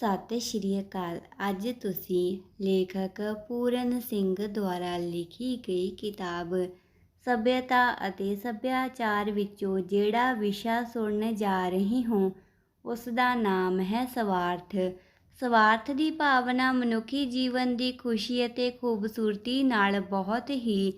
ਸਤਿ ਸ਼੍ਰੀ ਅਕਾਲ। ਅੱਜ ਤੁਸੀਂ ਲੇਖਕ ਪੂਰਨ ਸਿੰਘ ਦੁਆਰਾ ਲਿਖੀ ਗਈ ਕਿਤਾਬ ਸੱਭਿਅਤਾ ਅਤੇ ਸੱਭਿਆਚਾਰ ਵਿੱਚੋਂ ਜਿਹੜਾ ਵਿਸ਼ਾ ਸੁਣਨ ਜਾ ਰਹੇ ਹੋ ਉਸ ਦਾ ਨਾਮ ਹੈ ਸਵਾਰਥ। ਸਵਾਰਥ ਦੀ ਭਾਵਨਾ ਮਨੁੱਖੀ ਜੀਵਨ ਦੀ ਖੁਸ਼ੀ ਅਤੇ ਖੂਬਸੂਰਤੀ ਨਾਲ ਬਹੁਤ ਹੀ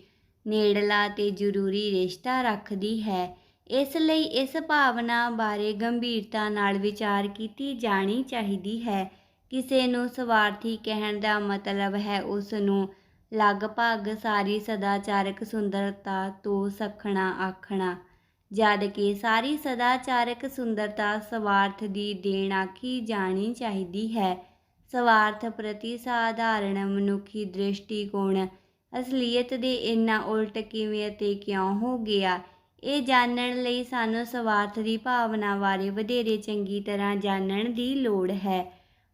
ਨੇੜਲਾ ਤੇ ਜ਼ਰੂਰੀ ਰਿਸ਼ਤਾ ਰੱਖਦੀ ਹੈ। ਇਸ ਲਈ ਇਸ ਭਾਵਨਾ ਬਾਰੇ ਗੰਭੀਰਤਾ ਨਾਲ ਵਿਚਾਰ ਕੀਤੀ ਜਾਣੀ ਚਾਹੀਦੀ ਹੈ। ਕਿਸੇ ਨੂੰ ਸਵਾਰਥੀ ਕਹਿਣ ਦਾ ਮਤਲਬ ਹੈ ਉਸ ਨੂੰ ਲਗਭਗ ਸਾਰੀ ਸਦਾਚਾਰਕ ਸੁੰਦਰਤਾ ਤੋਂ ਸੱਖਣਾ ਆਖਣਾ। ਜਦ ਕਿ ਸਾਰੀ ਸਦਾਚਾਰਕ ਸੁੰਦਰਤਾ ਸਵਾਰਥ ਦੀ ਦੇਣ ਆਖੀ ਜਾਣੀ ਚਾਹੀਦੀ ਹੈ। ਸਵਾਰਥ ਪ੍ਰਤੀ ਸਾਧਾਰਣ ਮਨੁੱਖੀ ਦ੍ਰਿਸ਼ਟੀਕੋਣ ਅਸਲੀਅਤ ਦੇ ਇੰਨਾ ਉਲਟ ਕਿਵੇਂ ਅਤੇ ਕਿਉਂ ਹੋ ਗਿਆ? ਇਹ ਜਾਣਨ ਲਈ ਸਾਨੂੰ ਸਵਾਰਥ ਦੀ ਭਾਵਨਾ ਬਾਰੇ ਵਧੇਰੇ ਚੰਗੀ ਤਰ੍ਹਾਂ ਜਾਣਨ ਦੀ ਲੋੜ ਹੈ।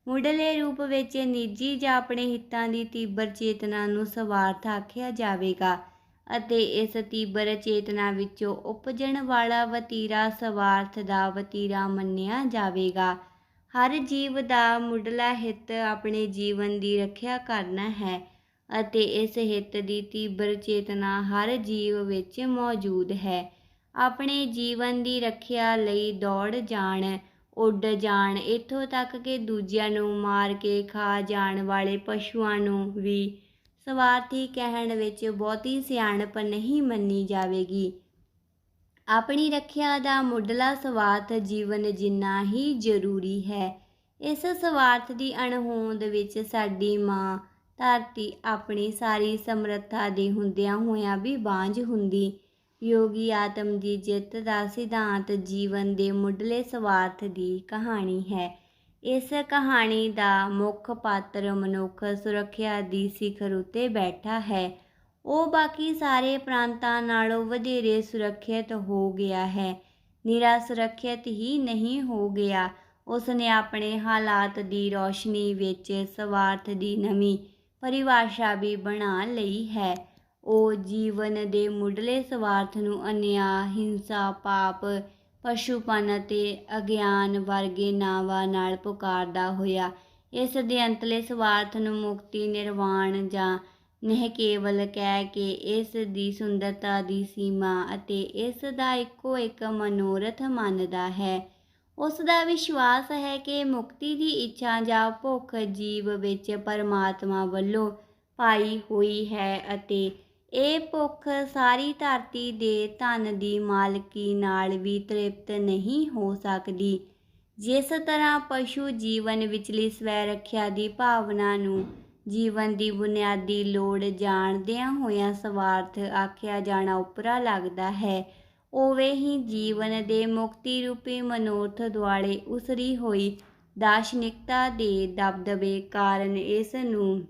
ਮੁੱਢਲੇ ਰੂਪ ਵਿੱਚ ਨਿੱਜੀ ਜਾਂ ਆਪਣੇ ਹਿੱਤਾਂ ਦੀ ਤੀਬਰ ਚੇਤਨਾ ਨੂੰ ਸਵਾਰਥ ਆਖਿਆ ਜਾਵੇਗਾ ਅਤੇ ਇਸ ਤੀਬਰ ਚੇਤਨਾ ਵਿੱਚੋਂ ਉਪਜਣ ਵਾਲਾ ਵਤੀਰਾ ਸਵਾਰਥ ਦਾ ਵਤੀਰਾ ਮੰਨਿਆ ਜਾਵੇਗਾ। ਹਰ ਜੀਵ ਦਾ ਮੁੱਢਲਾ ਹਿੱਤ ਆਪਣੇ ਜੀਵਨ ਦੀ ਰੱਖਿਆ ਕਰਨਾ ਹੈ ਅਤੇ ਇਸ ਹਿੱਤ ਦੀ ਤੀਬਰ ਚੇਤਨਾ ਹਰ ਜੀਵ ਵਿੱਚ ਮੌਜੂਦ ਹੈ। ਆਪਣੇ ਜੀਵਨ ਦੀ ਰੱਖਿਆ ਲਈ ਦੌੜ ਜਾਣ, ਉੱਡ ਜਾਣ, ਇੱਥੋਂ ਤੱਕ ਕਿ ਦੂਜਿਆਂ ਨੂੰ ਮਾਰ ਕੇ ਖਾ ਜਾਣ ਵਾਲੇ ਪਸ਼ੂਆਂ ਨੂੰ ਵੀ। ਸਵਾਰਥੀ ਕਹਿਣ ਵਿੱਚ ਬਹੁਤੀ ਸਿਆਣਪ ਨਹੀਂ ਮੰਨੀ ਜਾਵੇਗੀ। ਆਪਣੀ ਰੱਖਿਆ ਦਾ ਮੁੱਢਲਾ ਸਵਾਰਥ ਜੀਵਨ ਜਿੰਨਾ ਹੀ ਜ਼ਰੂਰੀ ਹੈ, ਇਸ ਸਵਾਰਥ ਦੀ ਅਣਹੋਂਦ ਵਿੱਚ ਸਾਡੀ ਮਾਂ ਧਰਤੀ ਆਪਣੀ ਸਾਰੀ ਸਮਰੱਥਾ ਦੇ ਹੁੰਦਿਆਂ ਹੋਇਆਂ ਵੀ ਬਾਂਝ ਹੁੰਦੀ। ਯੋਗੀ ਆਤਮ ਦੀ ਜਿੱਤ ਦਾ ਸਿਧਾਂਤ ਜੀਵਨ ਦੇ ਮੁੱਢਲੇ ਸਵਾਰਥ ਦੀ ਕਹਾਣੀ ਹੈ। ਇਸ ਕਹਾਣੀ ਦਾ ਮੁੱਖ ਪਾਤਰ ਮਨੁੱਖ ਸੁਰੱਖਿਆ ਦੀ ਸਿਖਰ ਉਤੇ ਬੈਠਾ ਹੈ। ਉਹ ਬਾਕੀ ਸਾਰੇ ਪ੍ਰਾਂਤਾਂ ਨਾਲੋਂ ਵਧੇਰੇ ਸੁਰੱਖਿਅਤ ਹੋ ਗਿਆ ਹੈ। ਨਿਰਾ ਸੁਰੱਖਿਅਤ ਹੀ ਨਹੀਂ ਹੋ ਗਿਆ। ਉਸ ਨੇ ਆਪਣੇ ਹਾਲਾਤ ਦੀ ਰੋਸ਼ਨੀ ਵਿੱਚ ਸਵਾਰਥ ਦੀ ਨਵੀਂ ਪਰਿਭਾਸ਼ਾ ਵੀ ਬਣਾ ਲਈ ਹੈ। ਉਹ ਜੀਵਨ ਦੇ ਮੁੱਢਲੇ ਸਵਾਰਥ ਨੂੰ ਅਨਿਆ, ਹਿੰਸਾ, ਪਾਪ, ਪਸ਼ੂਪਨ ਅਤੇ ਅਗਿਆਨ ਵਰਗੇ ਨਾਵਾਂ ਨਾਲ ਪੁਕਾਰਦਾ ਹੋਇਆ, ਇਸ ਦੇ ਅੰਤਲੇ ਸਵਾਰਥ ਨੂੰ ਮੁਕਤੀ, ਨਿਰਵਾਣ ਜਾਂ ਨਹਿ ਕੇਵਲ ਕਹਿ ਕੇ ਇਸ ਦੀ ਸੁੰਦਰਤਾ ਦੀ ਸੀਮਾ ਅਤੇ ਇਸ ਦਾ ਇੱਕੋ ਇੱਕ ਮਨੋਰਥ ਮੰਨਦਾ ਹੈ। ਉਸ ਦਾ ਵਿਸ਼ਵਾਸ ਹੈ ਕਿ ਮੁਕਤੀ ਦੀ ਇੱਛਾ ਜਾਂ ਭੁੱਖ ਜੀਵ ਵਿੱਚ ਪਰਮਾਤਮਾ ਵੱਲੋਂ ਪਾਈ ਹੋਈ ਹੈ ਅਤੇ ਇਹ ਭੁੱਖ ਸਾਰੀ ਧਰਤੀ ਦੇ ਧਨ ਦੀ ਮਾਲਕੀ ਨਾਲ ਵੀ ਤ੍ਰਿਪਤ ਨਹੀਂ ਹੋ ਸਕਦੀ। ਜਿਸ ਤਰ੍ਹਾਂ ਪਸ਼ੂ ਜੀਵਨ ਵਿਚਲੀ ਸਵੈ ਰੱਖਿਆ ਦੀ ਭਾਵਨਾ ਨੂੰ ਜੀਵਨ ਦੀ ਬੁਨਿਆਦੀ ਲੋੜ ਜਾਣਦਿਆਂ ਹੋਇਆਂ ਸਵਾਰਥ ਆਖਿਆ ਜਾਣਾ ਉਪਰਾ ਲੱਗਦਾ ਹੈ, ਉਵੇਂ ਹੀ ਜੀਵਨ ਦੇ ਮੁਕਤੀ ਰੂਪੀ ਮਨੋਰਥ ਦੁਆਲੇ ਉਸਰੀ ਹੋਈ ਦਾਰਸ਼ਨਿਕਤਾ ਦੇ ਦਬਦਬੇ ਕਾਰਨ ਇਸ ਨੂੰ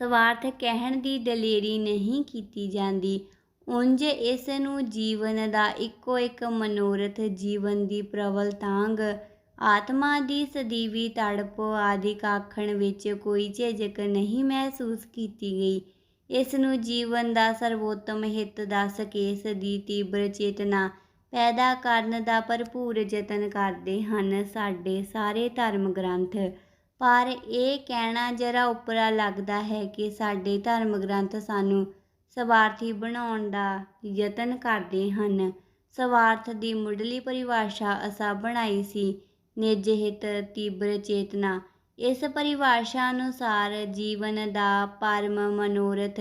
ਸਵਾਰਥ ਕਹਿਣ ਦੀ ਦਲੇਰੀ ਨਹੀਂ ਕੀਤੀ ਜਾਂਦੀ। ਉਂਝ ਇਸ ਨੂੰ ਜੀਵਨ ਦਾ ਇੱਕੋ ਇੱਕ ਮਨੋਰਥ, ਜੀਵਨ ਦੀ ਪ੍ਰਬਲ ਤਾਂਗ ਆਤਮਾ ਦੀ ਸਦੀਵੀ ਤੜਪ ਆਦਿ ਕਾਖਣ ਵਿੱਚ ਕੋਈ ਝਿਜਕ ਨਹੀਂ ਮਹਿਸੂਸ ਕੀਤੀ ਗਈ। ਇਸ ਨੂੰ ਜੀਵਨ ਦਾ ਸਰਵੋਤਮ ਹਿੱਤ ਦੱਸ ਕੇ ਇਸ ਦੀ ਤੀਬਰ ਚੇਤਨਾ ਪੈਦਾ ਕਰਨ ਦਾ ਭਰਪੂਰ ਯਤਨ ਕਰਦੇ ਹਨ ਸਾਡੇ ਸਾਰੇ ਧਰਮ ਗ੍ਰੰਥ। ਪਰ ਇਹ ਕਹਿਣਾ ਜਰਾ ਉਪਰਾ ਲੱਗਦਾ ਹੈ ਕਿ ਸਾਡੇ ਧਰਮ ਗ੍ਰੰਥ ਸਾਨੂੰ ਸਵਾਰਥੀ ਬਣਾਉਣ ਦਾ ਯਤਨ ਕਰਦੇ ਹਨ। ਸਵਾਰਥ ਦੀ ਮੁੱਢਲੀ ਪਰਿਭਾਸ਼ਾ ਅਸਾਂ ਬਣਾਈ ਸੀ। ਨਿਜ ਹਿਤ, ਤੀਬਰ ਚੇਤਨਾ, ਇਸ ਪਰਿਭਾਸ਼ਾ ਅਨੁਸਾਰ ਜੀਵਨ ਦਾ ਪਰਮ ਮਨੋਰਥ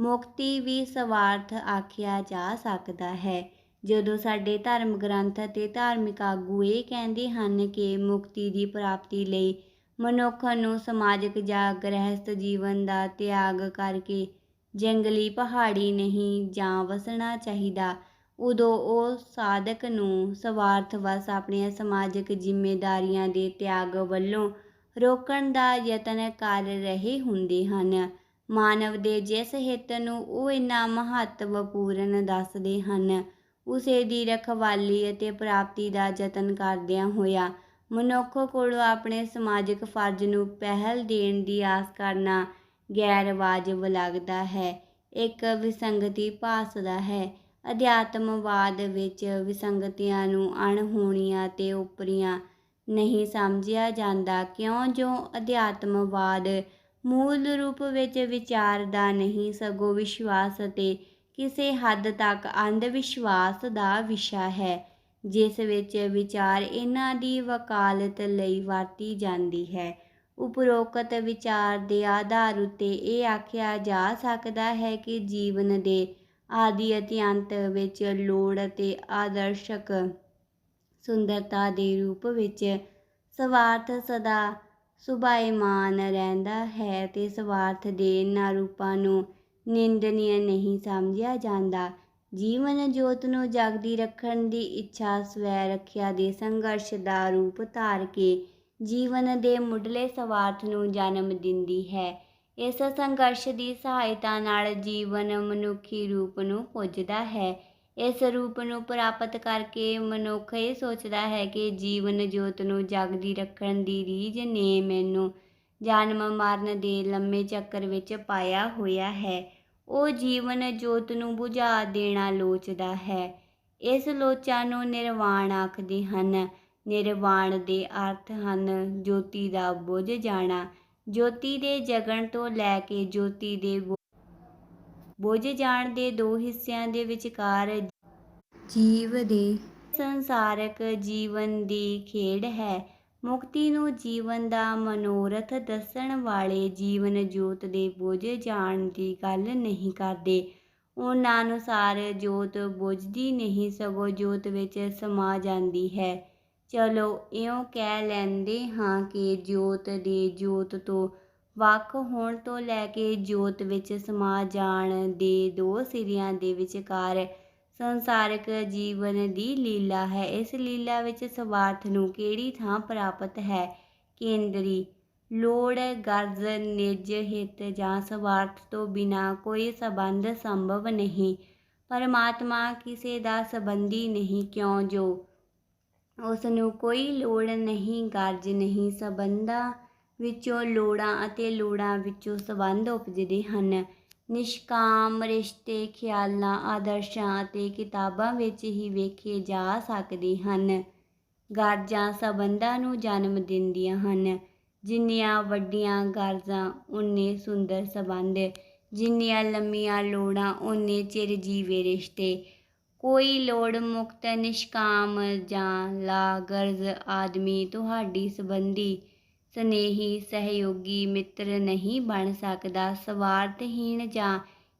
ਮੁਕਤੀ ਵੀ ਸਵਾਰਥ ਆਖਿਆ ਜਾ ਸਕਦਾ ਹੈ। ਜਦੋਂ ਸਾਡੇ ਧਰਮ ਗ੍ਰੰਥ ਅਤੇ ਧਾਰਮਿਕ ਆਗੂ ਇਹ ਕਹਿੰਦੇ ਹਨ ਕਿ ਮੁਕਤੀ ਦੀ ਪ੍ਰਾਪਤੀ ਲਈ ਮਨੁੱਖ ਨੂੰ ਸਮਾਜਿਕ ਜਾਂ ਗ੍ਰਹਿਸਥ ਜੀਵਨ ਦਾ ਤਿਆਗ ਕਰਕੇ ਜੰਗਲੀ ਪਹਾੜੀ ਨਹੀਂ ਜਾਂ ਵਸਣਾ ਚਾਹੀਦਾ। ਉਦੋਂ ਉਹ ਸਾਧਕ ਨੂੰ ਸਵਾਰਥ ਵਸ ਆਪਣੀਆਂ ਸਮਾਜਿਕ ਜ਼ਿੰਮੇਵਾਰੀਆਂ ਦੇ ਤਿਆਗ ਵੱਲੋਂ ਰੋਕਣ ਦਾ ਯਤਨ ਕਰ ਰਹੇ ਹੁੰਦੇ ਹਨ। ਮਾਨਵ ਦੇ ਜਿਸ ਹਿੱਤ ਨੂੰ ਉਹ ਇੰਨਾ ਮਹੱਤਵਪੂਰਨ ਦੱਸਦੇ ਹਨ, ਉਸੇ ਦੀ ਰਖਵਾਲੀ ਅਤੇ ਪ੍ਰਾਪਤੀ ਦਾ ਯਤਨ ਕਰਦਿਆਂ ਹੋਇਆ ਮਨੁੱਖ ਕੋਲੋਂ ਆਪਣੇ ਸਮਾਜਿਕ ਫਰਜ਼ ਨੂੰ ਪਹਿਲ ਦੇਣ ਦੀ ਆਸ ਕਰਨਾ ਗੈਰ ਵਾਜਬ ਲੱਗਦਾ ਹੈ। ਇੱਕ ਵਿਸੰਗਤੀ ਭਾਸਦਾ ਹੈ। ਅਧਿਆਤਮਵਾਦ ਵਿੱਚ ਵਿਸੰਗਤੀਆਂ ਨੂੰ ਅਣਹੋਣੀਆਂ ਤੇ ਉਪਰੀਆਂ ਨਹੀਂ ਸਮਝਿਆ ਜਾਂਦਾ। ਕਿਉਂ? ਜੋ ਅਧਿਆਤਮਵਾਦ ਮੂਲ ਰੂਪ ਵਿੱਚ ਵਿਚਾਰ ਦਾ ਨਹੀਂ, ਸਗੋਂ ਵਿਸ਼ਵਾਸ ਅਤੇ ਕਿਸੇ ਹੱਦ ਤੱਕ ਅੰਧ ਵਿਸ਼ਵਾਸ ਦਾ ਵਿਸ਼ਾ ਹੈ। ਜਿਸ ਵਿੱਚ ਵਿਚਾਰ ਇਹਨਾਂ ਦੀ ਵਕਾਲਤ ਲਈ ਵਰਤੀ ਜਾਂਦੀ ਹੈ। ਉਪਰੋਕਤ ਵਿਚਾਰ ਦੇ ਆਧਾਰ ਉੱਤੇ ਇਹ ਆਖਿਆ ਜਾ ਸਕਦਾ ਹੈ ਕਿ ਜੀਵਨ ਦੇ ਆਦਿ ਅਤੇ ਅੰਤ ਵਿੱਚ ਲੋੜ ਅਤੇ ਆਦਰਸ਼ਕ ਸੁੰਦਰਤਾ ਦੇ ਰੂਪ ਵਿੱਚ ਸਵਾਰਥ ਸਦਾ ਸੁਭਾਇਮਾਨ ਰਹਿੰਦਾ ਹੈ ਤੇ ਸਵਾਰਥ ਦੇ ਇਹਨਾਂ ਰੂਪਾਂ ਨੂੰ ਨਿੰਦਨੀय ਨਹੀਂ ਸਮਝਿਆ ਜਾਂਦਾ। ਜੀਵਨ ਜੋਤ ਨੂੰ ਜਾਗਦੀ ਰੱਖਣ ਦੀ ਇੱਛਾ ਸਵੈ ਰੱਖਿਆ ਦੇ ਸੰਘਰਸ਼ ਦਾ ਰੂਪ ਧਾਰ ਕੇ ਜੀਵਨ ਦੇ ਮੁੱਢਲੇ ਸਵਾਰਥ ਨੂੰ ਜਨਮ ਦਿੰਦੀ ਹੈ। ਇਸ ਸੰਘਰਸ਼ ਦੀ ਸਹਾਇਤਾ ਨਾਲ ਜੀਵਨ ਮਨੁੱਖੀ ਰੂਪ ਨੂੰ ਪੁੱਜਦਾ ਹੈ। ਇਸ ਰੂਪ ਨੂੰ ਪ੍ਰਾਪਤ ਕਰਕੇ ਮਨੁੱਖ ਇਹ ਸੋਚਦਾ ਹੈ ਕਿ ਜੀਵਨ ਜੋਤ ਨੂੰ ਜਾਗਦੀ ਰੱਖਣ ਦੀ ਰੀਝ ਨੇ ਮੈਨੂੰ ਜਨਮ ਮਰਨ ਦੇ ਲੰਮੇ ਚੱਕਰ ਵਿੱਚ ਪਾਇਆ ਹੋਇਆ ਹੈ। ਉਹ ਜੀਵਨ ਜੋਤ ਨੂੰ ਬੁਝਾ ਦੇਣਾ ਲੋਚਦਾ ਹੈ। ਇਸ ਲੋਚਾ ਨੂੰ ਨਿਰਵਾਣ ਆਖਦੇ ਹਨ। ਨਿਰਵਾਣ ਦੇ ਅਰਥ ਹਨ ਜੋਤੀ ਦਾ ਬੁਝ ਜਾਣਾ। ਜੋਤੀ ਦੇ ਜਗਣ ਤੋਂ ਲੈ ਕੇ ਜੋਤੀ ਦੇ ਬੁਝ ਜਾਣ ਦੇ ਦੋ ਹਿੱਸਿਆਂ ਦੇ ਵਿਚਕਾਰ ਜੀਵ ਦੇ ਸੰਸਾਰਕ ਜੀਵਨ ਦੀ ਖੇਡ ਹੈ। ਮੁਕਤੀ ਨੂੰ ਜੀਵਨ ਦਾ ਮਨੋਰਥ ਦੱਸਣ ਵਾਲੇ ਜੀਵਨ ਜੋਤ ਦੇ ਬੁਝ ਜਾਣ ਦੀ ਗੱਲ ਨਹੀਂ ਕਰਦੇ। ਉਹਨਾਂ ਅਨੁਸਾਰ ਜੋਤ ਬੁਝਦੀ ਨਹੀਂ, ਸਗੋਂ ਜੋਤ ਵਿੱਚ ਸਮਾ ਜਾਂਦੀ ਹੈ। ਚਲੋ, ਇਉਂ ਕਹਿ ਲੈਂਦੇ ਹਾਂ ਕਿ ਜੋਤ ਦੇ ਜੋਤ ਤੋਂ ਵੱਖ ਹੋਣ ਤੋਂ ਲੈ ਕੇ ਜੋਤ ਵਿੱਚ ਸਮਾ ਜਾਣ ਦੇ ਦੋ ਸਿਰਿਆਂ ਦੇ ਵਿਚਕਾਰ ਸੰਸਾਰਿਕ ਜੀਵਨ ਦੀ ਲੀਲਾ ਹੈ। ਇਸ ਲੀਲਾ ਵਿੱਚ ਸਵਾਰਥ ਨੂੰ ਕਿਹੜੀ ਥਾਂ ਪ੍ਰਾਪਤ ਹੈ? ਕੇਂਦਰੀ, ਲੋੜ, ਗਰਜ਼, ਨਿਜ, ਹਿੱਤ ਜਾਂ ਸਵਾਰਥ ਤੋਂ ਬਿਨਾ ਕੋਈ ਸੰਬੰਧ ਸੰਭਵ ਨਹੀਂ। ਪਰਮਾਤਮਾ ਕਿਸੇ ਦਾ ਸੰਬੰਧੀ ਨਹੀਂ, ਕਿਉਂ ਜੋ? ਉਸ ਨੂੰ ਕੋਈ ਲੋੜ ਨਹੀਂ, ਗਰਜ ਨਹੀਂ। ਸੰਬੰਧਾਂ ਵਿੱਚੋਂ ਲੋੜਾਂ ਅਤੇ ਲੋੜਾਂ ਵਿੱਚੋਂ ਸੰਬੰਧ ਉਪਜਦੇ ਹਨ। ਨਿਸ਼ਕਾਮ, ਰਿਸ਼ਤੇ, ਖਿਆਲਾਂ, ਆਦਰਸ਼ਾਂ ਅਤੇ ਕਿਤਾਬਾਂ ਵਿੱਚ ਹੀ ਵੇਖੇ ਜਾ ਸਕਦੇ ਹਨ। ਗਰਜਾਂ ਸੰਬੰਧਾਂ ਨੂੰ ਜਨਮ ਦਿੰਦੀਆਂ ਹਨ। ਜਿੰਨੀਆਂ ਵੱਡੀਆਂ ਗਰਜਾਂ ਉਨੇ ਸੁੰਦਰ ਸੰਬੰਧ। ਜਿੰਨੀਆਂ ਲੰਮੀਆਂ ਲੋੜਾਂ ਉਨੇ ਚਿਰ ਜੀਵੇ ਰਿਸ਼ਤੇ। ਕੋਈ ਲੋੜ ਮੁਕਤ, ਨਿਸ਼ਕਾਮ ਜਾਂ ਲਾਗਰਜ਼ ਆਦਮੀ ਤੁਹਾਡੀ ਸੰਬੰਧੀ ਸਨੇਹੀ ਸਹਿਯੋਗੀ ਮਿੱਤਰ ਨਹੀਂ ਬਣ ਸਕਦਾ, ਸਵਾਰਥਹੀਣ ਜਾਂ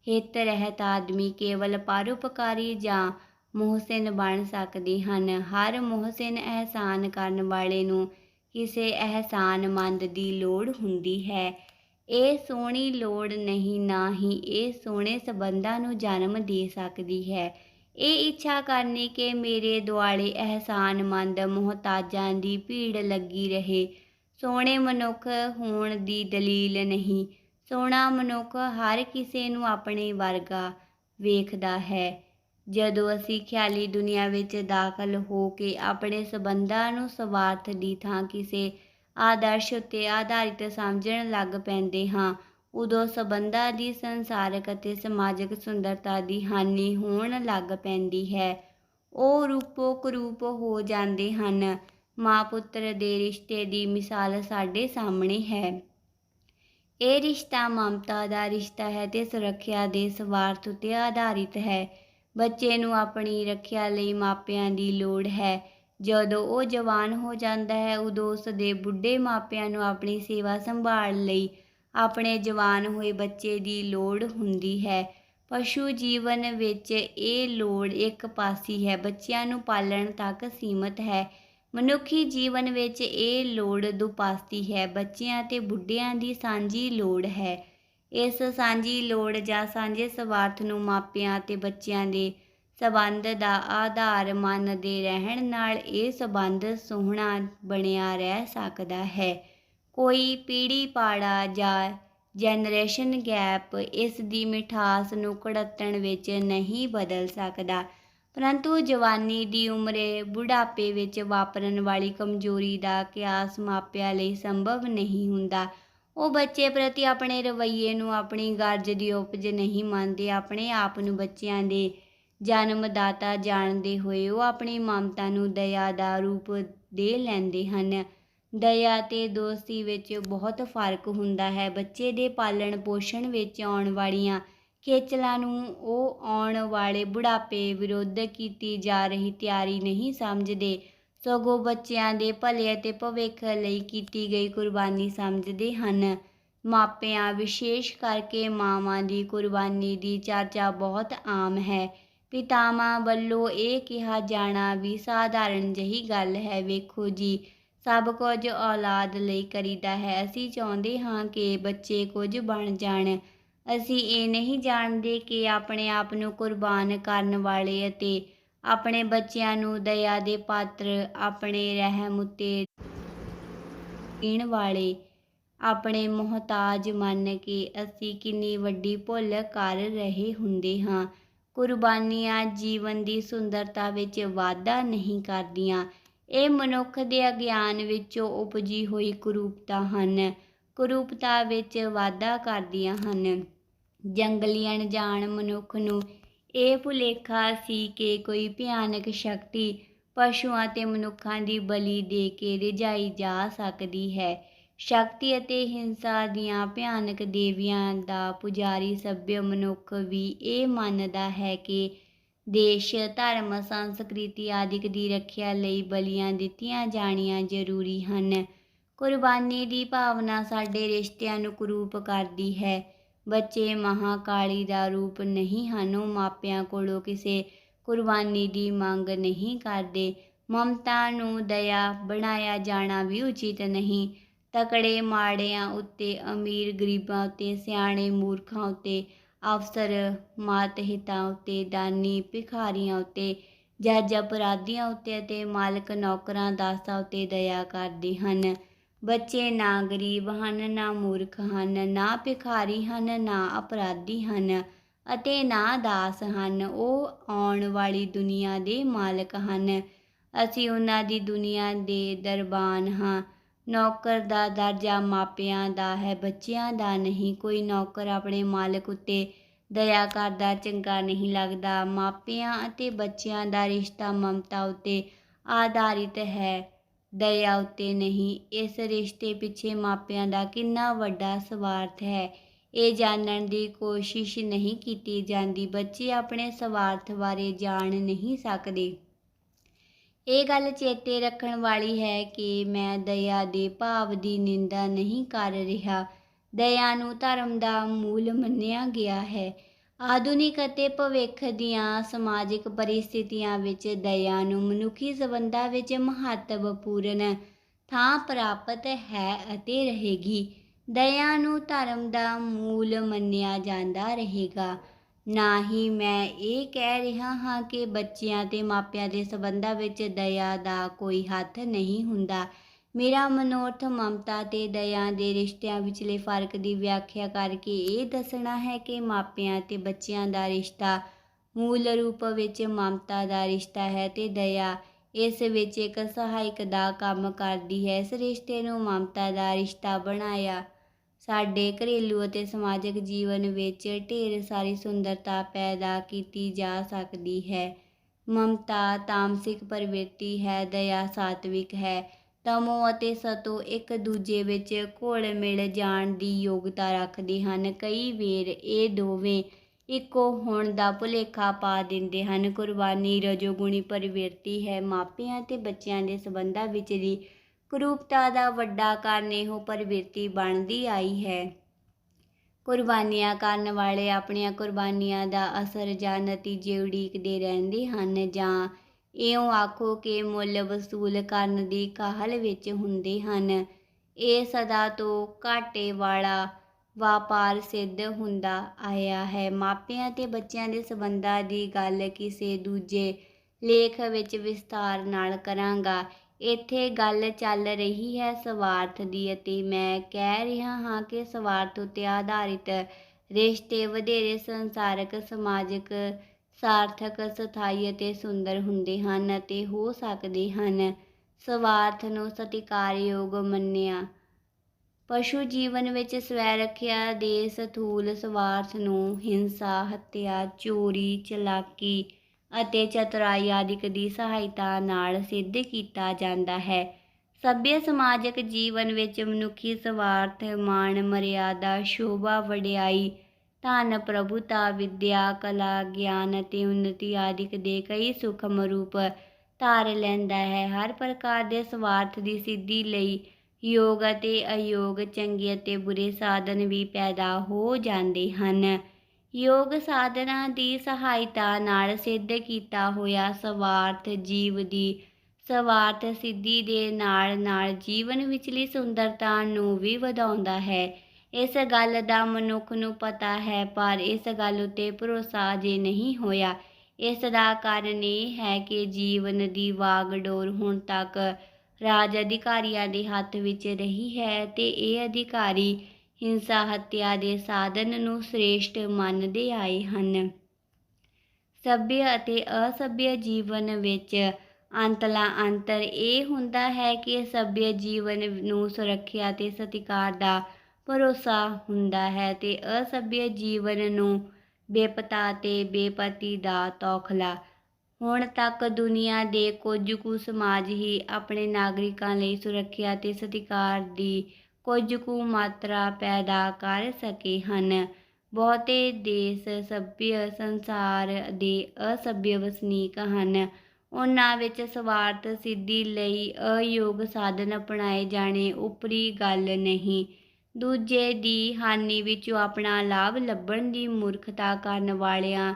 ਹਿੱਤ ਰਹਿਤ ਆਦਮੀ ਕੇਵਲ ਪਰਉਪਕਾਰੀ ਜਾਂ ਮੁਹਸਿਨ ਬਣ ਸਕਦੇ ਹਨ। ਹਰ ਮੁਹਸਿਨ ਅਹਿਸਾਨ ਕਰਨ ਵਾਲੇ ਨੂੰ ਕਿਸੇ ਅਹਿਸਾਨਮੰਦ ਦੀ ਲੋੜ ਹੁੰਦੀ ਹੈ। ਇਹ ਸੋਹਣੀ ਲੋੜ ਨਹੀਂ, ਨਾ ਹੀ ਇਹ ਸੋਹਣੇ ਸਬੰਧਾਂ ਨੂੰ ਜਨਮ ਦੇ ਸਕਦੀ ਹੈ। ਇਹ ਇੱਛਾ ਕਰਨੀ ਕਿ ਮੇਰੇ ਦੁਆਲੇ ਅਹਿਸਾਨਮੰਦ ਮੁਹਤਾਜਾਂ ਦੀ ਭੀੜ ਲੱਗੀ ਰਹੇ। ਸੋਹਣੇ ਮਨੁੱਖ ਹੋਣ ਦੀ ਦਲੀਲ ਨਹੀਂ। ਸੋਹਣਾ ਮਨੁੱਖ ਹਰ ਕਿਸੇ ਨੂੰ ਆਪਣੇ ਵਰਗਾ ਵੇਖਦਾ ਹੈ। ਜਦੋਂ ਅਸੀਂ ਖਿਆਲੀ ਦੁਨੀਆ ਵਿੱਚ ਦਾਖਲ ਹੋ ਕੇ ਆਪਣੇ ਸਬੰਧਾਂ ਨੂੰ ਸਵਾਰਥ ਦੀ ਥਾਂ ਕਿਸੇ ਆਦਰਸ਼ ਉੱਤੇ ਆਧਾਰਿਤ ਸਮਝਣ ਲੱਗ ਪੈਂਦੇ ਹਾਂ, ਉਦੋਂ ਸਬੰਧਾਂ ਦੀ ਸੰਸਾਰਕ ਅਤੇ ਸਮਾਜਿਕ ਸੁੰਦਰਤਾ ਦੀ ਹਾਨੀ ਹੋਣ ਲੱਗ ਪੈਂਦੀ ਹੈ। ਉਹ ਰੂਪੋ ਕਰੂਪ ਹੋ ਜਾਂਦੇ ਹਨ। ਮਾਂ ਪੁੱਤਰ ਦੇ ਰਿਸ਼ਤੇ ਦੀ ਮਿਸਾਲ ਸਾਡੇ ਸਾਹਮਣੇ ਹੈ। ਇਹ ਰਿਸ਼ਤਾ ਮਮਤਾ ਦਾ ਰਿਸ਼ਤਾ ਹੈ ਤੇ ਸੁਰੱਖਿਆ ਦੇ ਸਵਾਰਥ ਉੱਤੇ ਆਧਾਰਿਤ ਹੈ। ਬੱਚੇ ਨੂੰ ਆਪਣੀ ਰੱਖਿਆ ਲਈ ਮਾਪਿਆਂ ਦੀ ਲੋੜ ਹੈ। ਜਦੋਂ ਉਹ ਜਵਾਨ ਹੋ ਜਾਂਦਾ ਹੈ, ਉਦੋਂ ਉਸ ਦੇ ਬੁੱਢੇ ਮਾਪਿਆਂ ਨੂੰ ਆਪਣੀ ਸੇਵਾ ਸੰਭਾਲ ਲਈ ਆਪਣੇ ਜਵਾਨ ਹੋਏ ਬੱਚੇ ਦੀ ਲੋੜ ਹੁੰਦੀ ਹੈ। ਪਸ਼ੂ ਜੀਵਨ ਵਿੱਚ ਇਹ ਲੋੜ ਇੱਕ ਪਾਸੀ ਹੈ। ਬੱਚਿਆਂ ਨੂੰ ਪਾਲਣ ਤੱਕ ਸੀਮਤ ਹੈ। ਮਨੁੱਖੀ ਜੀਵਨ ਵਿੱਚ ਇਹ ਲੋੜ ਦੁਪਾਸਤੀ ਹੈ। ਬੱਚਿਆਂ ਤੇ ਬੁੱਢਿਆਂ ਦੀ ਸਾਂਝੀ ਲੋੜ ਹੈ। ਇਸ ਸਾਂਝੀ ਲੋੜ ਜਾਂ ਸਾਂਝੇ ਸਵਾਰਥ ਨੂੰ ਮਾਪਿਆਂ ਅਤੇ ਬੱਚਿਆਂ ਦੇ ਸਬੰਧ ਦਾ ਆਧਾਰ ਮੰਨਦੇ ਰਹਿਣ ਨਾਲ ਇਹ ਸਬੰਧ ਸੋਹਣਾ ਬਣਿਆ ਰਹਿ ਸਕਦਾ ਹੈ। ਕੋਈ ਪੀੜ੍ਹੀ ਪਾੜਾ ਜਾਂ ਜਨਰੇਸ਼ਨ ਗੈਪ ਇਸ ਦੀ ਮਿਠਾਸ ਨੂੰ ਘੜਤਣ ਵਿੱਚ ਨਹੀਂ ਬਦਲ ਸਕਦਾ। ਪਰੰਤੂ ਜਵਾਨੀ ਦੀ ਉਮਰੇ ਬੁਢਾਪੇ ਵਿੱਚ ਵਾਪਰਨ ਵਾਲੀ ਕਮਜ਼ੋਰੀ ਦਾ ਕਿਆਸ ਮਾਪਿਆਂ ਲਈ ਸੰਭਵ ਨਹੀਂ ਹੁੰਦਾ। ਉਹ ਬੱਚੇ ਪ੍ਰਤੀ ਆਪਣੇ ਰਵੱਈਏ ਨੂੰ ਆਪਣੀ ਗਰਜ ਦੀ ਉਪਜ ਨਹੀਂ ਮੰਨਦੇ, ਆਪਣੇ ਆਪ ਨੂੰ ਬੱਚਿਆਂ ਦੇ ਜਨਮਦਾਤਾ ਜਾਣਦੇ ਹੋਏ ਉਹ ਆਪਣੀ ਮਮਤਾ ਨੂੰ ਦਇਆ ਦਾ ਰੂਪ ਦੇ ਲੈਂਦੇ ਹਨ। ਦਇਆ ਤੇ ਦੋਸਤੀ ਵਿੱਚ ਬਹੁਤ ਫ਼ਰਕ ਹੁੰਦਾ ਹੈ। ਬੱਚੇ ਦੇ ਪਾਲਣ ਪੋਸ਼ਣ ਵਿੱਚ ਆਉਣ ਵਾਲੀਆਂ ਖੇਚਲਾਂ ਨੂੰ ਉਹ ਆਉਣ ਵਾਲੇ ਬੁਢਾਪੇ ਵਿਰੁੱਧ ਕੀਤੀ ਜਾ ਰਹੀ ਤਿਆਰੀ ਨਹੀਂ ਸਮਝਦੇ। ਸਗੋਂ ਬੱਚਿਆਂ ਦੇ ਭਲੇ ਅਤੇ ਭਵਿੱਖ ਲਈ ਕੀਤੀ ਗਈ ਕੁਰਬਾਨੀ ਸਮਝਦੇ ਹਨ। ਮਾਪਿਆਂ, ਵਿਸ਼ੇਸ਼ ਕਰਕੇ ਮਾਵਾਂ ਦੀ ਕੁਰਬਾਨੀ ਦੀ ਚਰਚਾ ਬਹੁਤ ਆਮ ਹੈ। ਪਿਤਾਵਾਂ ਵੱਲੋਂ ਇਹ ਕਿਹਾ ਜਾਣਾ ਵੀ ਸਾਧਾਰਨ ਜਿਹੀ ਗੱਲ ਹੈ, ਵੇਖੋ ਜੀ, ਸਭ ਕੁਝ ਔਲਾਦ ਲਈ ਕਰੀਦਾ ਹੈ। ਅਸੀਂ ਚਾਹੁੰਦੇ ਹਾਂ ਕਿ ਬੱਚੇ ਕੁਝ ਬਣ ਜਾਣ। ਅਸੀਂ ਇਹ ਨਹੀਂ ਜਾਣਦੇ ਕਿ ਆਪਣੇ ਆਪ ਨੂੰ ਕੁਰਬਾਨ ਕਰਨ ਵਾਲੇ ਅਤੇ ਆਪਣੇ ਬੱਚਿਆਂ ਨੂੰ ਦਇਆ ਦੇ ਪਾਤਰ ਆਪਣੇ ਰਹਿਮ ਉਤੇ ਦੇਣ ਵਾਲੇ ਆਪਣੇ ਮੁਹਤਾਜ ਮੰਨ ਕੇ ਅਸੀਂ ਕਿੰਨੀ ਵੱਡੀ ਭੁੱਲ ਕਰ ਰਹੇ ਹੁੰਦੇ ਹਾਂ। ਕੁਰਬਾਨੀਆਂ ਜੀਵਨ ਦੀ ਸੁੰਦਰਤਾ ਵਿੱਚ ਵਾਧਾ ਨਹੀਂ ਕਰਦੀਆਂ। ਇਹ ਮਨੁੱਖ ਦੇ ਅਗਿਆਨ ਵਿੱਚੋਂ ਉਪਜੀ ਹੋਈ ਕੁਰੂਪਤਾ ਹਨ। ਕੁਰੂਪਤਾ ਵਿੱਚ ਵਾਧਾ ਕਰਦੀਆਂ ਹਨ। ਜੰਗਲੀ ਅਣਜਾਣ ਮਨੁੱਖ ਨੂੰ ਇਹ ਭੁਲੇਖਾ ਸੀ ਕਿ ਕੋਈ ਭਿਆਨਕ ਸ਼ਕਤੀ ਪਸ਼ੂਆਂ ਤੇ ਮਨੁੱਖਾਂ ਦੀ ਬਲੀ ਦੇ ਕੇ ਰਿਝਾਈ ਜਾ ਸਕਦੀ ਹੈ। ਸ਼ਕਤੀ ਅਤੇ ਹਿੰਸਾ ਦੀਆਂ ਭਿਆਨਕ ਦੇਵੀਆਂ ਦਾ ਪੁਜਾਰੀ ਸਭਿਅ ਮਨੁੱਖ ਵੀ ਇਹ ਮੰਨਦਾ ਹੈ ਕਿ ਦੇਸ਼, ਧਰਮ, ਸੰਸਕ੍ਰਿਤੀ ਆਦਿਕ ਦੀ ਰੱਖਿਆ ਲਈ ਬਲੀਆਂ ਦਿੱਤੀਆਂ ਜਾਣੀਆਂ ਜ਼ਰੂਰੀ ਹਨ। ਕੁਰਬਾਨੀ ਦੀ ਭਾਵਨਾ ਸਾਡੇ ਰਿਸ਼ਤਿਆਂ ਨੂੰ ਕਰੂਪ ਕਰਦੀ ਹੈ। ਬੱਚੇ ਮਹਾਕਾਲੀ ਦਾ ਰੂਪ ਨਹੀਂ ਹਨ। ਉਹ ਮਾਪਿਆਂ ਕੋਲੋਂ ਕਿਸੇ ਕੁਰਬਾਨੀ ਦੀ ਮੰਗ ਨਹੀਂ ਕਰਦੇ। ਮਮਤਾ ਨੂੰ ਦਇਆ ਬਣਾਇਆ ਜਾਣਾ ਵੀ ਉਚਿਤ ਨਹੀਂ। ਤਕੜੇ ਮਾੜਿਆਂ ਉੱਤੇ, ਅਮੀਰ ਗਰੀਬਾਂ ਉੱਤੇ, ਸਿਆਣੇ ਮੂਰਖਾਂ ਉੱਤੇ, ਅਫਸਰ ਮਾਤਹਿਤਾਂ ਉੱਤੇ, ਦਾਨੀ ਭਿਖਾਰੀਆਂ ਉੱਤੇ, ਜੱਜ ਅਪਰਾਧੀਆਂ ਉੱਤੇ ਅਤੇ ਮਾਲਕ ਨੌਕਰਾਂ ਦਾਸਾਂ ਉੱਤੇ ਦਇਆ ਕਰਦੇ ਹਨ। ਬੱਚੇ ਨਾ ਗਰੀਬ ਹਨ, ਨਾ ਮੂਰਖ ਹਨ, ਨਾ ਭਿਖਾਰੀ ਹਨ, ਨਾ ਅਪਰਾਧੀ ਹਨ ਅਤੇ ਨਾ ਦਾਸ ਹਨ। ਉਹ ਆਉਣ ਵਾਲੀ ਦੁਨੀਆ ਦੇ ਮਾਲਕ ਹਨ। ਅਸੀਂ ਉਹਨਾਂ ਦੀ ਦੁਨੀਆ ਦੇ ਦਰਬਾਨ ਹਾਂ। ਨੌਕਰ ਦਾ ਦਰਜਾ ਮਾਪਿਆਂ ਦਾ ਹੈ, ਬੱਚਿਆਂ ਦਾ ਨਹੀਂ। ਕੋਈ ਨੌਕਰ ਆਪਣੇ ਮਾਲਕ ਉੱਤੇ ਦਇਆ ਕਰਦਾ, ਚੰਗਾ ਨਹੀਂ ਲੱਗਦਾ। ਮਾਪਿਆਂ ਅਤੇ ਬੱਚਿਆਂ ਦਾ ਰਿਸ਼ਤਾ ਮਮਤਾ ਉੱਤੇ ਆਧਾਰਿਤ ਹੈ। ਦਇਆ ਉੱਤੇ ਨਹੀਂ। ਇਸ ਰਿਸ਼ਤੇ ਪਿੱਛੇ ਮਾਪਿਆਂ ਦਾ ਕਿੰਨਾ ਵੱਡਾ ਸਵਾਰਥ ਹੈ। ਇਹ ਜਾਣਨ ਦੀ ਕੋਸ਼ਿਸ਼ ਨਹੀਂ ਕੀਤੀ ਜਾਂਦੀ। ਬੱਚੇ ਆਪਣੇ ਸਵਾਰਥ ਬਾਰੇ ਜਾਣ ਨਹੀਂ ਸਕਦੇ। ਇਹ ਗੱਲ ਚੇਤੇ ਰੱਖਣ ਵਾਲੀ ਹੈ ਕਿ ਮੈਂ ਦਇਆ ਦੇ ਭਾਵ ਦੀ ਨਿੰਦਾ ਨਹੀਂ ਕਰ ਰਿਹਾ। ਦਇਆ ਨੂੰ ਧਰਮ ਦਾ ਮੂਲ ਮੰਨਿਆ ਗਿਆ ਹੈ। ਆਧੁਨਿਕ ਅਤੇ ਭਵਿੱਖ ਦੀਆਂ ਸਮਾਜਿਕ ਪਰਿਸਥਿਤੀਆਂ ਵਿੱਚ ਦਇਆ ਨੂੰ ਮਨੁੱਖੀ ਸੰਬੰਧਾਂ ਵਿੱਚ ਮਹੱਤਵਪੂਰਨ ਥਾਂ ਪ੍ਰਾਪਤ ਹੈ ਅਤੇ ਰਹੇਗੀ। ਦਇਆ ਨੂੰ ਧਰਮ ਦਾ ਮੂਲ ਮੰਨਿਆ ਜਾਂਦਾ ਰਹੇਗਾ। ਨਾ ਹੀ ਮੈਂ ਇਹ ਕਹਿ ਰਿਹਾ ਹਾਂ ਕਿ ਬੱਚਿਆਂ ਤੇ ਮਾਪਿਆਂ ਦੇ ਸਬੰਧਾਂ ਵਿੱਚ ਦਇਆ ਦਾ ਕੋਈ ਹੱਥ ਨਹੀਂ ਹੁੰਦਾ। ਮੇਰਾ ਮਨੋਰਥ ਮਮਤਾ ਤੇ ਦਇਆ ਦੇ ਰਿਸ਼ਤਿਆਂ ਵਿਚਲੇ ਫ਼ਰਕ ਦੀ ਵਿਆਖਿਆ ਕਰਕੇ ਇਹ ਦੱਸਣਾ ਹੈ ਕਿ ਮਾਪਿਆਂ ਤੇ ਬੱਚਿਆਂ ਦਾ ਰਿਸ਼ਤਾ ਮੂਲ ਰੂਪ ਵਿੱਚ ਮਮਤਾ ਦਾ ਰਿਸ਼ਤਾ ਹੈ ਤੇ ਦਇਆ ਇਸ ਵਿੱਚ ਇੱਕ ਸਹਾਇਕ ਦਾ ਕੰਮ ਕਰਦੀ ਹੈ। ਇਸ ਰਿਸ਼ਤੇ ਨੂੰ ਮਮਤਾ ਦਾ ਰਿਸ਼ਤਾ ਬਣਾਇਆ। ਸਾਡੇ ਘਰੇਲੂ ਅਤੇ ਸਮਾਜਿਕ ਜੀਵਨ ਵਿੱਚ ਢੇਰ ਸਾਰੀ ਸੁੰਦਰਤਾ ਪੈਦਾ ਕੀਤੀ ਜਾ ਸਕਦੀ ਹੈ। ਮਮਤਾ ਤਾਮਸਿਕ ਪ੍ਰਵਿਰਤੀ ਹੈ, ਦਇਆ ਸਾਤਵਿਕ ਹੈ। ਤਮੋ ਅਤੇ ਸਤੋ ਇੱਕ ਦੂਜੇ ਵਿੱਚ ਘੁਲ ਮਿਲ ਜਾਣ ਦੀ ਯੋਗਤਾ ਰੱਖਦੇ ਹਨ। ਕਈ ਵੇਰ ਇਹ ਦੋਵੇਂ ਇੱਕੋ ਹੋਣ ਦਾ ਭੁਲੇਖਾ ਪਾ ਦਿੰਦੇ ਹਨ। ਕੁਰਬਾਨੀ ਰਜੋਗੁਣੀ ਪ੍ਰਵਿਰਤੀ ਹੈ। ਮਾਪਿਆਂ ਤੇ ਬੱਚਿਆਂ ਦੇ ਸਬੰਧਾਂ ਵਿੱਚ ਦੀ ਕਰੂਪਤਾ ਦਾ ਵੱਡਾ ਕਾਰਨ ਇਹੋ ਪ੍ਰਵਿਰਤੀ ਬਣਦੀ ਆਈ ਹੈ। ਕੁਰਬਾਨੀਆਂ ਕਰਨ ਵਾਲੇ ਆਪਣੀਆਂ ਕੁਰਬਾਨੀਆਂ ਦਾ ਅਸਰ ਜਾਂ ਨਤੀਜੇ ਉਡੀਕਦੇ ਰਹਿੰਦੇ ਹਨ ਜਾਂ ਇਉਂ ਆਖੋ ਕਿ ਮੁੱਲ ਵਸੂਲ ਕਰਨ ਦੀ ਕਾਹਲ ਵਿੱਚ ਹੁੰਦੇ ਹਨ। ਇਹ ਸਦਾ ਤੋਂ ਘਾਟੇ ਵਾਲਾ ਵਪਾਰ ਸਿੱਧ ਹੁੰਦਾ ਆਇਆ ਹੈ। ਮਾਪਿਆਂ ਤੇ ਬੱਚਿਆਂ ਦੇ ਸਬੰਧਾਂ ਦੀ ਗੱਲ ਕਿਸੇ ਦੂਜੇ ਲੇਖ ਵਿੱਚ ਵਿਸਤਾਰ ਨਾਲ ਕਰਾਂਗਾ। ਇੱਥੇ ਗੱਲ ਚੱਲ ਰਹੀ ਹੈ ਸਵਾਰਥ ਦੀ ਅਤੇ ਮੈਂ ਕਹਿ ਰਿਹਾ ਹਾਂ ਕਿ ਸਵਾਰਥ ਉੱਤੇ ਆਧਾਰਿਤ ਰਿਸ਼ਤੇ ਵਧੇਰੇ ਸੰਸਾਰਕ, ਸਮਾਜਿਕ ਸਾਰਥਕ, ਸਥਾਈ ਅਤੇ ਸੁੰਦਰ ਹੁੰਦੇ ਹਨ ਅਤੇ ਹੋ ਸਕਦੇ ਹਨ। ਸਵਾਰਥ ਨੂੰ ਸਤਿਕਾਰਯੋਗ ਮੰਨਿਆ। ਪਸ਼ੂ ਜੀਵਨ ਵਿੱਚ ਸਵੈ ਰੱਖਿਆ ਦੇ ਸਥੂਲ ਸਵਾਰਥ ਨੂੰ ਹਿੰਸਾ, ਹੱਤਿਆ, ਚੋਰੀ, ਚਲਾਕੀ ਅਤੇ ਚਤੁਰਾਈ ਆਦਿਕ ਦੀ ਸਹਾਇਤਾ ਨਾਲ ਸਿੱਧ ਕੀਤਾ ਜਾਂਦਾ ਹੈ। ਸਭ्य ਸਮਾਜਿਕ ਜੀਵਨ ਵਿੱਚ ਮਨੁੱਖੀ ਸਵਾਰਥ, ਮਾਣ, ਮਰਿਆਦਾ, ਸ਼ੋਭਾ, ਵਡਿਆਈ ਧਨ, ਪ੍ਰਭੁਤਾ, ਵਿਦਿਆ, ਕਲਾ, ਗਿਆਨ ਅਤੇ ਉન્નਤੀ ਆਦਿਕ ਦੇ ਕਈ ਸੂਖਮ ਰੂਪ ਧਾਰ ਲੈਂਦਾ ਹੈ। ਹਰ ਪ੍ਰਕਾਰ ਦੇ ਸਵਾਰਥ ਦੀ ਸਿੱਧੀ ਲਈ ਯੋਗ ਅਤੇ ਅਯੋਗ, ਚੰਗੇ ਅਤੇ ਬੁਰੇ ਸਾਧਨ ਵੀ ਪੈਦਾ ਹੋ ਜਾਂਦੇ ਹਨ। ਯੋਗ ਸਾਧਨਾ ਦੀ ਸਹਾਇਤਾ ਨਾਲ ਸਿੱਧ ਕੀਤਾ ਹੋਇਆ ਸਵਾਰਥ ਜੀਵ ਦੀ ਸਵਾਰਥ ਸਿੱਧੀ ਦੇ ਨਾਲ ਨਾਲ ਜੀਵਨ ਵਿਚਲੀ ਸੁੰਦਰਤਾ ਨੂੰ ਵੀ ਵਧਾਉਂਦਾ ਹੈ। ਇਸ ਗੱਲ ਦਾ ਮਨੁੱਖ ਨੂੰ ਪਤਾ ਹੈ, ਪਰ ਇਸ ਗੱਲ ਉਤੇ ਭਰੋਸਾ ਜੇ ਨਹੀਂ ਹੋਇਆ। ਇਸ ਦਾ ਕਾਰਨ ਇਹ ਹੈ ਕਿ ਜੀਵਨ ਦੀ ਵਾਗਡੋਰ ਹੁਣ ਤੱਕ ਰਾਜ ਅਧਿਕਾਰੀਆਂ ਦੇ ਹੱਥ ਵਿੱਚ ਰਹੀ ਹੈ ਤੇ ਇਹ ਅਧਿਕਾਰੀ ਹਿੰਸਾ ਹੱਤਿਆ ਦੇ ਸਾਧਨ ਨੂੰ ਸ੍ਰੇਸ਼ਟ ਮੰਨਦੇ ਆਏ ਹਨ। ਸਭਿਅ ਅਤੇ ਅਸਭਿਅ ਜੀਵਨ ਵਿੱਚ ਅੰਤਲਾ ਅੰਤਰ ਇਹ ਹੁੰਦਾ ਹੈ ਕਿ ਸਭਿਅ ਜੀਵਨ ਨੂੰ ਸੁਰੱਖਿਆ ਤੇ ਸਤਿਕਾਰ ਦਾ ਭਰੋਸਾ ਹੁੰਦਾ ਹੈ ਤੇ ਅਸੱਭਿਅ ਜੀਵਨ ਨੂੰ ਬੇਪਤਾ ਤੇ ਬੇਪਤੀ ਦਾ ਤੌਖਲਾ। ਹੁਣ ਤੱਕ ਦੁਨੀਆ ਦੇ ਕੁਝ ਕੁ ਸਮਾਜ ਹੀ ਆਪਣੇ ਨਾਗਰਿਕਾਂ ਲਈ ਸੁਰੱਖਿਆ ਤੇ ਸਤਿਕਾਰ ਦੀ ਕੁਝ ਕੁ ਮਾਤਰਾ ਪੈਦਾ ਕਰ ਸਕੇ ਹਨ। ਬਹੁਤੇ ਦੇਸ਼ ਸੱਭਿਅ ਸੰਸਾਰ ਦੇ ਅਸੱਭਿਅ ਵਸਨੀਕ ਹਨ। ਉਹਨਾਂ ਵਿੱਚ ਸਵਾਰਥ ਸਿੱਧੀ ਲਈ ਅਯੋਗ ਸਾਧਨ ਅਪਣਾਏ ਜਾਣੇ ਉਪਰੀ ਗੱਲ ਨਹੀਂ। ਦੂਜੇ ਦੀ ਹਾਨੀ ਵਿੱਚੋਂ ਆਪਣਾ ਲਾਭ ਲੱਭਣ ਦੀ ਮੂਰਖਤਾ ਕਰਨ ਵਾਲਿਆਂ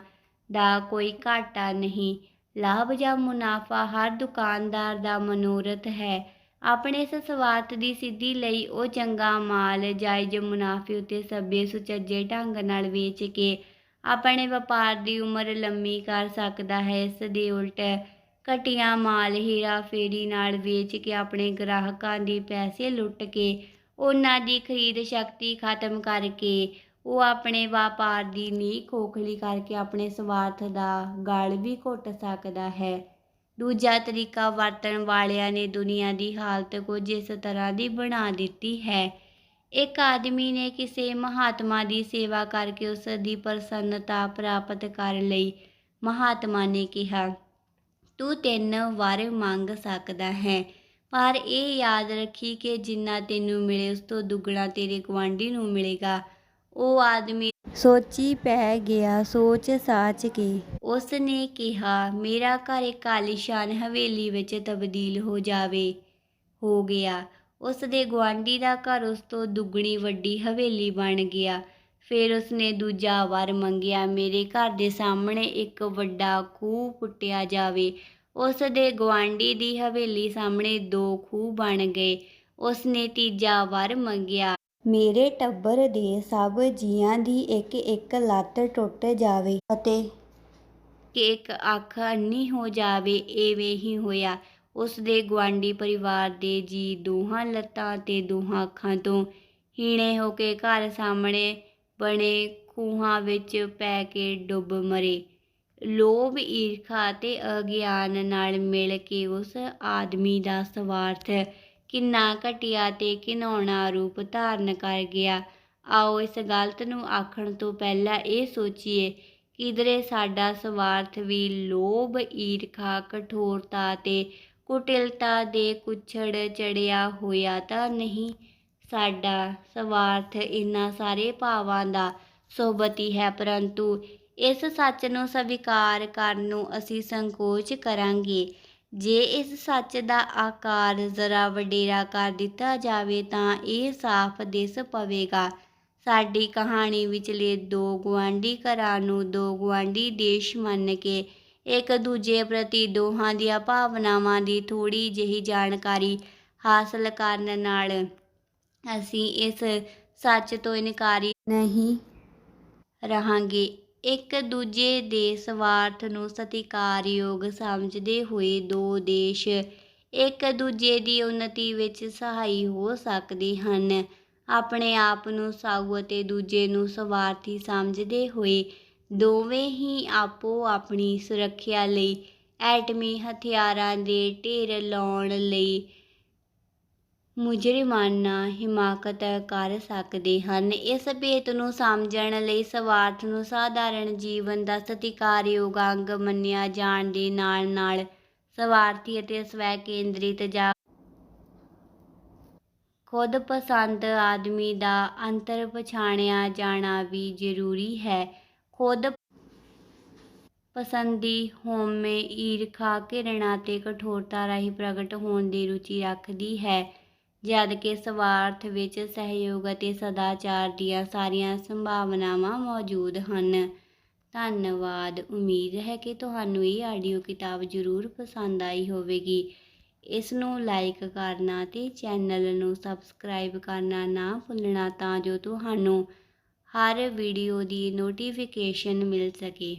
ਦਾ ਕੋਈ ਘਾਟਾ ਨਹੀਂ। ਲਾਭ ਜਾਂ ਮੁਨਾਫਾ ਹਰ ਦੁਕਾਨਦਾਰ ਦਾ ਮਨੋਰਥ ਹੈ। ਆਪਣੇ ਇਸ ਸਵਾਰਥ ਦੀ ਸਿੱਧੀ ਲਈ ਉਹ ਚੰਗਾ ਮਾਲ, ਜਾਇਜ਼ ਮੁਨਾਫੇ ਉਤੇ ਸਭ्य ਸੁਚੱਜੇ ਢੰਗ ਨਾਲ ਵੇਚ ਕੇ ਆਪਣੇ ਵਪਾਰ ਦੀ ਉਮਰ ਲੰਮੀ ਕਰ ਸਕਦਾ ਹੈ। ਇਸ ਦੇ ਉਲਟ ਘਟੀਆ ਮਾਲ ਹੀਰਾ ਫੇਰੀ ਨਾਲ ਵੇਚ ਕੇ ਆਪਣੇ ਗ੍ਰਾਹਕਾਂ ਦੀ ਪੈਸੇ ਲੁੱਟ ਕੇ ਉਹਨਾਂ ਦੀ ਖਰੀਦ ਸ਼ਕਤੀ ਖਤਮ ਕਰਕੇ ਉਹ ਆਪਣੇ ਵਪਾਰ ਦੀ ਨੀਂਹ ਖੋਖਲੀ ਕਰਕੇ ਆਪਣੇ ਸਵਾਰਥ ਦਾ ਗਲ ਵੀ ਘੁੱਟ ਸਕਦਾ ਹੈ। ਦੂਜਾ ਤਰੀਕਾ ਵਰਤਣ ਵਾਲਿਆਂ ਨੇ ਦੁਨੀਆ ਦੀ ਹਾਲਤ ਕੁਝ ਇਸ ਤਰ੍ਹਾਂ ਦੀ ਬਣਾ ਦਿੱਤੀ ਹੈ। ਇੱਕ ਆਦਮੀ ਨੇ ਕਿਸੇ ਮਹਾਤਮਾ ਦੀ ਸੇਵਾ ਕਰਕੇ ਉਸ ਦੀ ਪ੍ਰਸੰਨਤਾ ਪ੍ਰਾਪਤ ਕਰ ਲਈ, ਮਹਾਤਮਾ ਨੇ ਕਿਹਾ, ਤੂੰ ਤਿੰਨ ਵਾਰ ਮੰਗ ਸਕਦਾ ਹੈ। ਪਰ ਇਹ ਯਾਦ ਰੱਖੀ ਕਿ ਜਿੰਨਾ ਤੈਨੂੰ ਮਿਲੇ, ਉਸ ਤੋਂ ਦੁੱਗਣਾ ਤੇਰੇ ਗੁਆਂਢੀ ਨੂੰ ਮਿਲੇਗਾ। ਉਹ ਆਦਮੀ ਸੋਚੀ ਪੈ ਗਿਆ, ਸੋਚ ਸਾਚ ਕੇ। ਉਸ ਨੇ ਕਿਹਾ, ਮੇਰਾ ਘਰ ਇੱਕ ਆਲੀਸ਼ਾਨ ਹਵੇਲੀ ਵਿੱਚ ਤਬਦੀਲ ਹੋ ਜਾਵੇ। ਹੋ ਗਿਆ। ਉਸ ਦੇ ਗੁਆਂਢੀ ਦਾ ਘਰ ਉਸ ਤੋਂ ਦੁੱਗਣੀ ਵੱਡੀ ਹਵੇਲੀ ਬਣ ਗਿਆ। ਫਿਰ ਉਸਨੇ ਦੂਜਾ ਵਰ ਮੰਗਿਆ, ਮੇਰੇ ਘਰ ਦੇ ਸਾਹਮਣੇ ਇੱਕ ਵੱਡਾ ਖੂਹ ਪੁੱਟਿਆ ਜਾਵੇ। ਉਸ ਦੇ ਗੁਆਂਢੀ ਦੀ ਹਵੇਲੀ ਸਾਹਮਣੇ ਦੋ ਖੂਹ ਬਣ ਗਏ। ਉਸਨੇ ਤੀਜਾ ਵਰ ਮੰਗਿਆ, ਮੇਰੇ ਟੱਬਰ ਦੇ ਸਭ ਜੀਆਂ ਦੀ ਇੱਕ ਇੱਕ ਲੱਤ ਟੁੱਟ ਜਾਵੇ ਅਤੇ ਕਿ ਇੱਕ ਅੱਖ ਅੰਨੀ ਹੋ ਜਾਵੇ, ਐਵੇਂ ਹੀ ਹੋਇਆ। ਉਸ ਦੇ ਗੁਆਂਢੀ ਪਰਿਵਾਰ ਦੇ ਜੀ ਦੋਹਾਂ ਲੱਤਾਂ ਤੇ ਦੋਹਾਂ ਅੱਖਾਂ ਤੋਂ ਹੀਣੇ ਹੋ ਕੇ ਘਰ ਸਾਹਮਣੇ ਬਣੇ ਖੂਹਾਂ ਵਿੱਚ ਪੈ ਕੇ ਡੁੱਬ ਮਰੇ। ਲੋਭ, ਈਰਖਾ ਅਤੇ ਅਗਿਆਨ ਨਾਲ ਮਿਲ ਕੇ ਉਸ ਆਦਮੀ ਦਾ ਸਵਾਰਥ ਕਿੰਨਾ ਘਟੀਆ ਤੇ ਘਿਨਾਉਣਾ ਰੂਪ ਧਾਰਨ ਕਰ ਗਿਆ। ਆਓ ਇਸ ਗਲਤ ਨੂੰ ਆਖਣ ਤੋਂ ਪਹਿਲਾਂ ਇਹ ਸੋਚੀਏ ਕਿਧਰੇ ਸਾਡਾ ਸਵਾਰਥ ਵੀ ਲੋਭ, ਈਰਖਾ, ਕਠੋਰਤਾ ਤੇ ਕੁਟਿਲਤਾ ਦੇ ਕੁਛੜ ਚੜਿਆ ਹੋਇਆ ਤਾਂ ਨਹੀਂ। ਸਾਡਾ ਸਵਾਰਥ ਇਨ੍ਹਾਂ ਸਾਰੇ ਭਾਵਾਂ ਦਾ ਸੋਬਤੀ ਹੈ, ਪਰੰਤੂ ਇਸ ਸੱਚ ਨੂੰ ਸਵੀਕਾਰ ਕਰਨ ਨੂੰ ਅਸੀਂ ਸੰਕੋਚ ਕਰਾਂਗੇ। ਜੇ ਇਸ ਸੱਚ ਦਾ ਆਕਾਰ ਜ਼ਰਾ ਵਡੇਰਾ ਕਰ ਦਿੱਤਾ ਜਾਵੇ ਤਾਂ ਇਹ ਸਾਫ਼ ਦਿਸ ਪਵੇਗਾ। ਸਾਡੀ ਕਹਾਣੀ ਵਿਚਲੇ ਦੋ ਗੁਆਂਢੀ ਘਰਾਂ ਨੂੰ ਦੋ ਗੁਆਂਢੀ ਦੇਸ਼ ਮੰਨ ਕੇ ਇੱਕ ਦੂਜੇ ਪ੍ਰਤੀ ਦੋਹਾਂ ਦੀਆਂ ਭਾਵਨਾਵਾਂ ਦੀ ਥੋੜੀ ਜਿਹੀ ਜਾਣਕਾਰੀ ਹਾਸਲ ਕਰਨ ਨਾਲ ਅਸੀਂ ਇਸ ਸੱਚ ਤੋਂ ਇਨਕਾਰੀ ਨਹੀਂ ਰਹਾਂਗੇ। ਇੱਕ ਦੂਜੇ ਦੇ ਸਵਾਰਥ ਨੂੰ ਸਤਿਕਾਰਯੋਗ ਸਮਝਦੇ ਹੋਏ ਦੋ ਦੇਸ਼ ਇੱਕ ਦੂਜੇ ਦੀ ਉન્નਤੀ ਵਿੱਚ ਸਹਾਈ ਹੋ ਸਕਦੇ ਹਨ। ਆਪਣੇ ਆਪ ਨੂੰ ਸਾਊ ਅਤੇ ਦੂਜੇ ਨੂੰ ਸਵਾਰਥੀ ਸਮਝਦੇ ਹੋਏ ਦੋਵੇਂ ਹੀ ਆਪੋ ਆਪਣੀ ਸੁਰੱਖਿਆ ਲਈ ਐਟਮੀ ਹਥਿਆਰਾਂ ਦੇ ਢੇਰ ਲਾਉਣ ਲਈ ਮੁਜਰਮਾਨਾ ਹਿਮਾਕਤ ਕਰ ਸਕਦੇ ਹਨ। ਇਸ ਭੇਤ ਨੂੰ ਸਮਝਣ ਲਈ ਸਵਾਰਥ ਨੂੰ ਸਾਧਾਰਣ ਜੀਵਨ ਦਾ ਸਤਿਕਾਰਯੋਗ ਅੰਗ ਮੰਨਿਆ ਜਾਣ ਦੇ ਨਾਲ ਨਾਲ ਸਵਾਰਥੀ ਅਤੇ ਸਵੈ ਕੇਂਦਰਿਤ ਜਾਂ ਖੁਦ ਪਸੰਦ ਆਦਮੀ ਦਾ ਅੰਤਰ ਪਛਾਣਿਆ ਜਾਣਾ ਵੀ ਜ਼ਰੂਰੀ ਹੈ। ਖੁਦ ਪਸੰਦੀ ਹਉਮੈ ਈਰਖਾ ਘਿਰਣਾ ਤੇ ਕਠੋਰਤਾ ਰਾਹੀਂ ਪ੍ਰਗਟ ਹੋਣ ਦੀ ਰੁਚੀ ਰੱਖਦੀ ਹੈ। ਜਦਕਿ ਸਵਾਰਥ ਵਿੱਚ ਸਹਿਯੋਗ ਅਤੇ ਸਦਾਚਾਰ ਦੀਆਂ ਸਾਰੀਆਂ ਸੰਭਾਵਨਾਵਾਂ ਮੌਜੂਦ ਹਨ। ਧੰਨਵਾਦ। ਉਮੀਦ ਹੈ ਕਿ ਤੁਹਾਨੂੰ ਇਹ ਆਡੀਓ ਕਿਤਾਬ ਜ਼ਰੂਰ ਪਸੰਦ ਆਈ ਹੋਵੇਗੀ। ਇਸ ਨੂੰ ਲਾਈਕ ਕਰਨਾ ਤੇ ਚੈਨਲ ਨੂੰ ਸਬਸਕ੍ਰਾਈਬ ਕਰਨਾ ਨਾ ਭੁੱਲਣਾ ਤਾਂ ਜੋ ਤੁਹਾਨੂੰ ਹਰ ਵੀਡੀਓ ਦੀ ਨੋਟੀਫਿਕੇਸ਼ਨ ਮਿਲ ਸਕੇ।